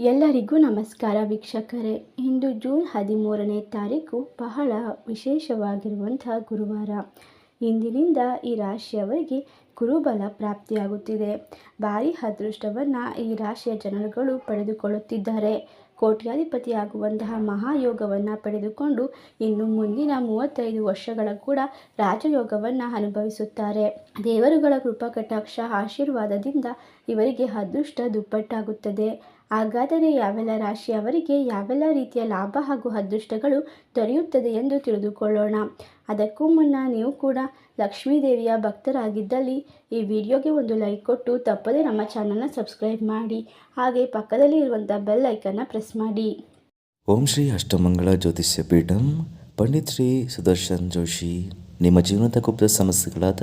ಎಲ್ಲರಿಗೂ ನಮಸ್ಕಾರ ವೀಕ್ಷಕರೇ. ಇಂದು ಜೂನ್ ಹದಿಮೂರನೇ ತಾರೀಕು ಬಹಳ ವಿಶೇಷವಾಗಿರುವಂತಹ ಗುರುವಾರ. ಇಂದಿನಿಂದ ಈ ರಾಶಿಯವರಿಗೆ ಗುರುಬಲ ಪ್ರಾಪ್ತಿಯಾಗುತ್ತಿದೆ. ಭಾರಿ ಅದೃಷ್ಟವನ್ನು ಈ ರಾಶಿಯ ಜನರುಗಳು ಪಡೆದುಕೊಳ್ಳುತ್ತಿದ್ದಾರೆ. ಕೋಟ್ಯಾಧಿಪತಿಯಾಗುವಂತಹ ಮಹಾಯೋಗವನ್ನು ಪಡೆದುಕೊಂಡು ಇನ್ನು ಮುಂದಿನ ಮೂವತ್ತೈದು ವರ್ಷಗಳ ಕೂಡ ರಾಜಯೋಗವನ್ನು ಅನುಭವಿಸುತ್ತಾರೆ. ದೇವರುಗಳ ಕೃಪಾ ಕಟಾಕ್ಷ ಆಶೀರ್ವಾದದಿಂದ ಇವರಿಗೆ ಅದೃಷ್ಟ ದುಪ್ಪಟ್ಟಾಗುತ್ತದೆ. ಹಾಗಾದರೆ ಯಾವೆಲ್ಲ ರಾಶಿಯವರಿಗೆ ಯಾವೆಲ್ಲ ರೀತಿಯ ಲಾಭ ಹಾಗೂ ಅದೃಷ್ಟಗಳು ದೊರೆಯುತ್ತದೆ ಎಂದು ತಿಳಿದುಕೊಳ್ಳೋಣ. ಅದಕ್ಕೂ ಮುನ್ನ ನೀವು ಕೂಡ ಲಕ್ಷ್ಮೀದೇವಿಯ ಭಕ್ತರಾಗಿದ್ದಲ್ಲಿ ಈ ವಿಡಿಯೋಗೆ ಒಂದು ಲೈಕ್ ಕೊಟ್ಟು ತಪ್ಪದೇ ನಮ್ಮ ಚಾನಲ್ನ ಸಬ್ಸ್ಕ್ರೈಬ್ ಮಾಡಿ, ಹಾಗೆ ಪಕ್ಕದಲ್ಲಿ ಇರುವಂಥ ಬೆಲ್ ಐಕನ್ನ ಪ್ರೆಸ್ ಮಾಡಿ. ಓಂ ಶ್ರೀ ಅಷ್ಟಮಂಗಳ ಜ್ಯೋತಿಷ್ಯ ಪೀಠಂ, ಪಂಡಿತ್ ಶ್ರೀ ಸುದರ್ಶನ್ ಜೋಶಿ ನಿಮ್ಮ ಜೀವನದ ಗುಪ್ತ ಸಮಸ್ಯೆಗಳಾದ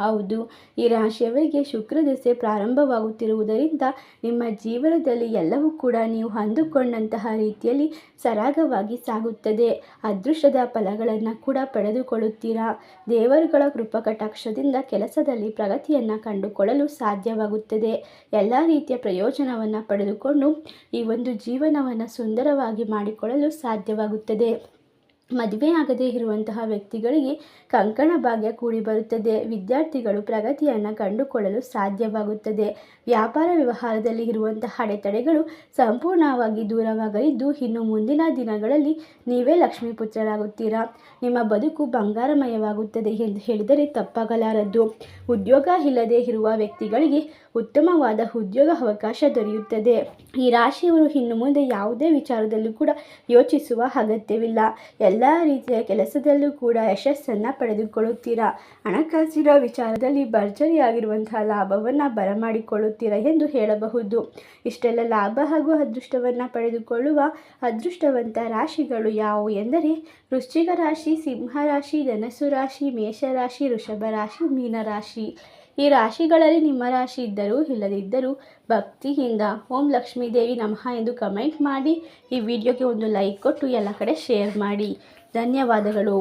ಹೌದು, ಈ ರಾಶಿಯವರಿಗೆ ಶುಕ್ರ ದಶೆ ಪ್ರಾರಂಭವಾಗುತ್ತಿರುವುದರಿಂದ ನಿಮ್ಮ ಜೀವನದಲ್ಲಿ ಎಲ್ಲವೂ ಕೂಡ ನೀವು ಅಂದುಕೊಂಡಂತಹ ರೀತಿಯಲ್ಲಿ ಸರಾಗವಾಗಿ ಸಾಗುತ್ತದೆ. ಅದೃಷ್ಟದ ಫಲಗಳನ್ನು ಕೂಡ ಪಡೆದುಕೊಳ್ಳುತ್ತೀರಾ? ದೇವರುಗಳ ಕೃಪಕಟಾಕ್ಷದಿಂದ ಕೆಲಸದಲ್ಲಿ ಪ್ರಗತಿಯನ್ನು ಕಂಡುಕೊಳ್ಳಲು ಸಾಧ್ಯವಾಗುತ್ತದೆ. ಎಲ್ಲ ರೀತಿಯ ಪ್ರಯೋಜನವನ್ನು ಪಡೆದುಕೊಂಡು ಈ ಒಂದು ಜೀವನವನ್ನು ಸುಂದರವಾಗಿ ಮಾಡಿಕೊಳ್ಳಲು ಸಾಧ್ಯವಾಗುತ್ತದೆ. ಮದುವೆಯಾಗದೇ ಇರುವಂತಹ ವ್ಯಕ್ತಿಗಳಿಗೆ ಕಂಕಣ ಭಾಗ್ಯ ಕೂಡಿ ಬರುತ್ತದೆ ವಿದ್ಯಾರ್ಥಿಗಳು ಪ್ರಗತಿಯನ್ನು ಕಂಡುಕೊಳ್ಳಲು ಸಾಧ್ಯವಾಗುತ್ತದೆ. ವ್ಯಾಪಾರ ವ್ಯವಹಾರದಲ್ಲಿ ಇರುವಂತಹ ಅಡೆತಡೆಗಳು ಸಂಪೂರ್ಣವಾಗಿ ದೂರವಾಗಲಿದ್ದು, ಇನ್ನು ಮುಂದಿನ ದಿನಗಳಲ್ಲಿ ನೀವೇ ಲಕ್ಷ್ಮೀ ಪುತ್ರರಾಗುತ್ತೀರಾ? ನಿಮ್ಮ ಬದುಕು ಬಂಗಾರಮಯವಾಗುತ್ತದೆ ಎಂದು ಹೇಳಿದರೆ ತಪ್ಪಾಗಲಾರದ್ದು ಉದ್ಯೋಗ ಇಲ್ಲದೆ ಇರುವ ವ್ಯಕ್ತಿಗಳಿಗೆ ಉತ್ತಮವಾದ ಉದ್ಯೋಗ ಅವಕಾಶ ದೊರೆಯುತ್ತದೆ. ಈ ರಾಶಿಯವರು ಇನ್ನು ಮುಂದೆ ಯಾವುದೇ ವಿಚಾರದಲ್ಲೂ ಕೂಡ ಯೋಚಿಸುವ ಅಗತ್ಯವಿಲ್ಲ. ಎಲ್ಲ ರೀತಿಯ ಕೆಲಸದಲ್ಲೂ ಕೂಡ ಯಶಸ್ಸನ್ನು ಪಡೆದುಕೊಳ್ಳುತ್ತೀರಾ? ಹಣಕಾಸಿನ ವಿಚಾರದಲ್ಲಿ ಭರ್ಜರಿಯಾಗಿರುವಂತಹ ಲಾಭವನ್ನು ಬರಮಾಡಿಕೊಳ್ಳುತ್ತೀರಾ ಎಂದು ಹೇಳಬಹುದು. ಇಷ್ಟೆಲ್ಲ ಲಾಭ ಹಾಗೂ ಅದೃಷ್ಟವನ್ನು ಪಡೆದುಕೊಳ್ಳುವ ಅದೃಷ್ಟವಂತ ರಾಶಿಗಳು ಯಾವುವು ಎಂದರೆ, ವೃಶ್ಚಿಕ ರಾಶಿ, ಸಿಂಹ ರಾಶಿ, ಧನಸ್ಸು ರಾಶಿ ಮೇಷರಾಶಿ ವೃಷಭ ರಾಶಿ ಮೀನರಾಶಿ ಈ ರಾಶಿಗಳಲ್ಲಿ ನಿಮ್ಮ ರಾಶಿ ಇದ್ದರೂ ಇಲ್ಲದಿದ್ದರೂ ಭಕ್ತಿಯಿಂದ ಓಂ ಲಕ್ಷ್ಮೀ ದೇವಿ ನಮಃ ಎಂದು ಕಮೆಂಟ್ ಮಾಡಿ ಈ ವಿಡಿಯೋಗೆ ಒಂದು ಲೈಕ್ ಕೊಟ್ಟು ಎಲ್ಲ ಕಡೆ ಶೇರ್ ಮಾಡಿ. ಧನ್ಯವಾದಗಳು.